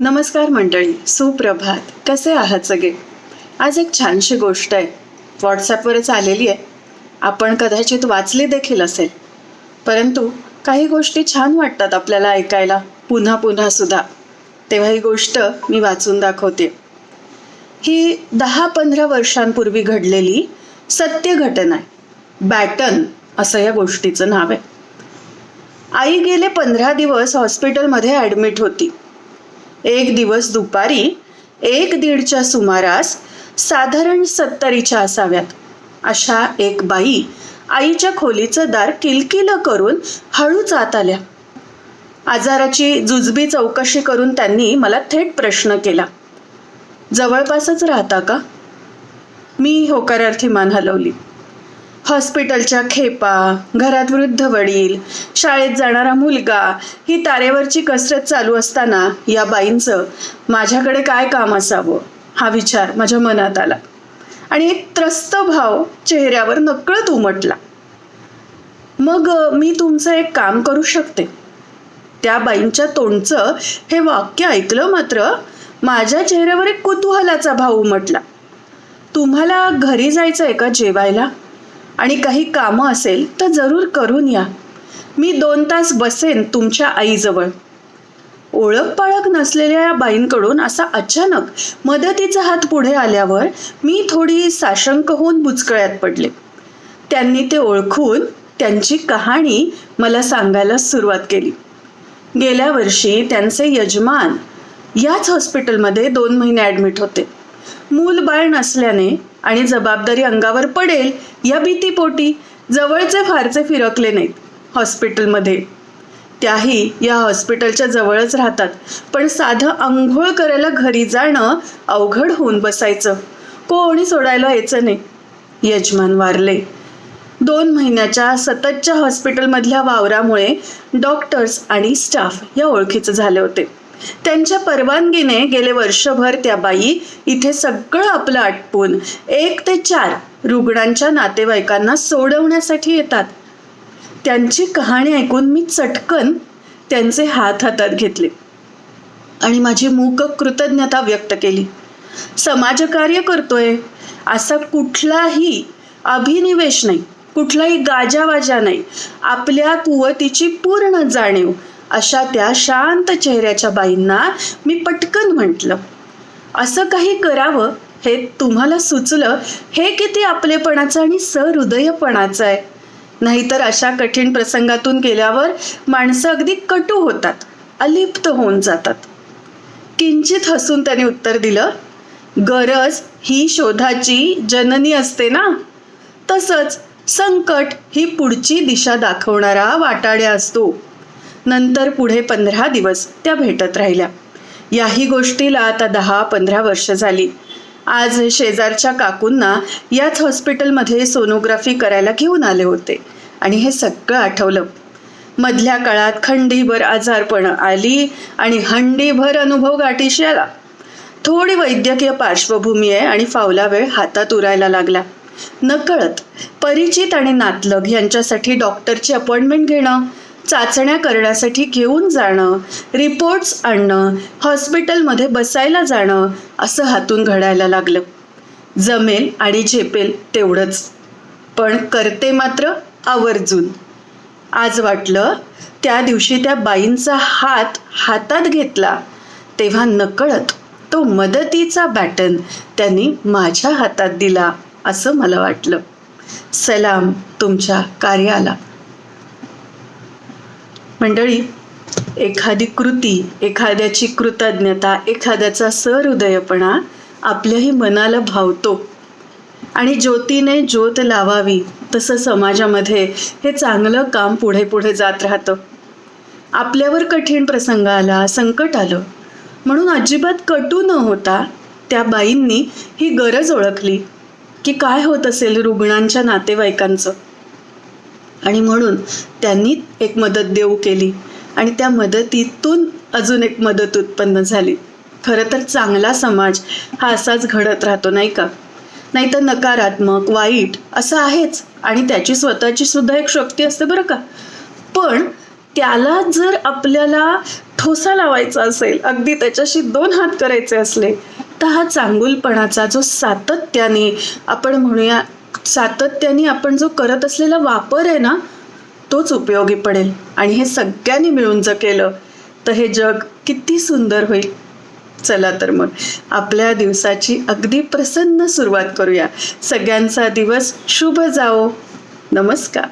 नमस्कार मंडळी सुप्रभात. कसे आहात सगळे? आज एक छानशी गोष्ट आहे. व्हॉट्सॲपवरच आलेली आहे. आपण कदाचित वाचली देखील असेल. परंतु काही गोष्टी छान वाटतात आपल्याला ऐकायला पुन्हा पुन्हा सुद्धा. तेव्हा ही गोष्ट मी वाचून दाखवते. ही दहा पंधरा वर्षांपूर्वी घडलेली सत्य घटना आहे. बॅटन असं या गोष्टीचं नाव आहे. आई गेले पंधरा दिवस हॉस्पिटलमध्ये ॲडमिट होती. एक दिवस दुपारी एक दीडच्या सुमारास साधारण सत्तरीच्या असाव्यात. अशा एक बाई आईच्या खोलीचं दार किलकिलं करून हळूच आत आल्या. आजाराची जुजबी चौकशी करून त्यांनी मला थेट प्रश्न केला. जवळपासच राहता का? मी होकारार्थी मान हलवली. हॉस्पिटलच्या खेपा घरात वृद्ध वडील शाळेत जाणारा मुलगा ही तारेवरची कसरत चालू असताना या बाईंचं माझ्याकडे काय काम असावं? हा विचार माझ्या मनात आला. आणि एक त्रस्त भाव चेहऱ्यावर नकळत उमटला. मग मी तुमचं एक काम करू शकते. त्या बाईंच्या तोंडचं हे वाक्य ऐकलं मात्र माझ्या चेहऱ्यावर एक कुतूहलाचा भाव उमटला. तुम्हाला घरी जायचं आहे का जेवायला? आणि काही कामं असेल तर जरूर करून या. मी दोन तास बसेन तुमच्या आईजवळ. ओळख पाळख नसलेल्या या बाईंकडून असा अचानक मदतीचा हात पुढे आल्यावर मी थोडी साशंक होऊन बुचकळ्यात पडले. त्यांनी ते ओळखून त्यांची कहाणी मला सांगायला सुरुवात केली. गेल्या वर्षी त्यांचे यजमान याच हॉस्पिटलमध्ये दोन महिने ॲडमिट होते. मूल बाळ नसल्याने आणि जबाबदारी अंगावर पडेल या भीतीपोटी जवळचे फारसे फिरकले नाहीत हॉस्पिटलमध्ये. त्याही या हॉस्पिटलच्या जवळच राहतात. पण साधं आंघोळ करायला घरी जाणं अवघड होऊन बसायचं. कोणी सोडायला यायचं नाही. यजमान वारले. दोन महिन्याच्या सततच्या हॉस्पिटलमधल्या वावरामुळे डॉक्टर्स आणि स्टाफ या ओळखीचं झाले होते. त्यांच्या परवानगीने गेले वर्षभर त्या बाई इथे सगळं आपलं आटपून एक ते चार रुग्णांच्या नातेवाईकांना सोडवण्यासाठी येतात. त्यांची कहाणी ऐकून मी चटकन त्यांचे हात हातात घेतले आणि माझी मूक कृतज्ञता व्यक्त केली. समाजकार्य करतोय असा कुठलाही अभिनिवेश नाही कुठलाही गाजावाजा नाही. आपल्या कुवतीची पूर्ण जाणीव अशा त्या शांत चेहऱ्याच्या बाईंना मी पटकन म्हटलं असं काही करावं? हे तुम्हाला सुचलं? हे किती आपलेपणाचं आणि सहृदयपणाचं आहे. नाहीतर अशा कठीण प्रसंगातून गेल्यावर माणसं अगदी कटू होतात अलिप्त होऊन जातात. किंचित हसून त्याने उत्तर दिलं गरज ही शोधाची जननी असते ना? तसंच संकट ही पुढची दिशा दाखवणारा वाटाड्या असतो. नंतर पुढे पंधरा दिवस त्या भेटत राहिल्या. याही गोष्टीला आता दहा पंधरा वर्ष झाली. आज शेजारच्या काकूंना याच हॉस्पिटलमध्ये सोनोग्राफी करायला घेऊन आले होते आणि हे सगळं आठवलं. मधल्या काळात खंडीभर आजारपण आली आणि हंडीभर अनुभव गाठीशी आला. थोडी वैद्यकीय पार्श्वभूमी आहे आणि फावला वेळ हातात उरायला लागला. नकळत परिचित आणि नातलग यांच्यासाठी डॉक्टरची अपॉइंटमेंट घेणं चाचण्या करण्यासाठी घेऊन जाणं रिपोर्ट्स आणणं हॉस्पिटलमध्ये बसायला जाणं असं हातून घडायला लागलं. जमेल आणि झेपेल तेवढंच. पण करते मात्र आवर्जून. आज वाटलं त्या दिवशी त्या बाईंचा हात हातात घेतला तेव्हा नकळत तो मदतीचा बॅटन त्यांनी माझ्या हातात दिला असं मला वाटलं. सलाम तुमच्या कार्याला. मंडळी एखादी कृती एखाद्याची कृतज्ञता एखाद्याचा सहृदयपणा आपल्याही मनाला भावतो. आणि ज्योतीने ज्योत लावावी तसं समाजामध्ये हे चांगलं काम पुढे पुढे जात राहतं. आपल्यावर कठीण प्रसंग आला संकट आलं. म्हणून अजिबात कटू न होता त्या बाईंनी ही गरज ओळखली की काय होत असेल रुग्णांच्या नातेवाईकांचं. आणि म्हणून त्यांनी एक मदत देऊ केली. आणि त्या मदतीतून अजून एक मदत उत्पन्न झाली. खरं तर चांगला समाज हा असाच घडत राहतो नाही का? नाही तर नकारात्मक वाईट असं आहेच. आणि त्याची स्वतःची सुद्धा एक शक्ती असते बरं का? पण त्याला जर आपल्याला ठोसा लावायचा असेल अगदी त्याच्याशी दोन हात करायचे असले तर हा चांगुलपणाचा जो सातत्याने आपण म्हणूया सातत्याने आपण जो करत असलेला वापर आहे ना तोच उपयोगी पडेल. आणि हे सगळ्यांनी मिळून जर केलं तर हे जग किती सुंदर होईल. चला तर मग आपल्या दिवसाची अगदी प्रसन्न सुरुवात करूया. सगळ्यांचा दिवस शुभ जाओ नमस्कार.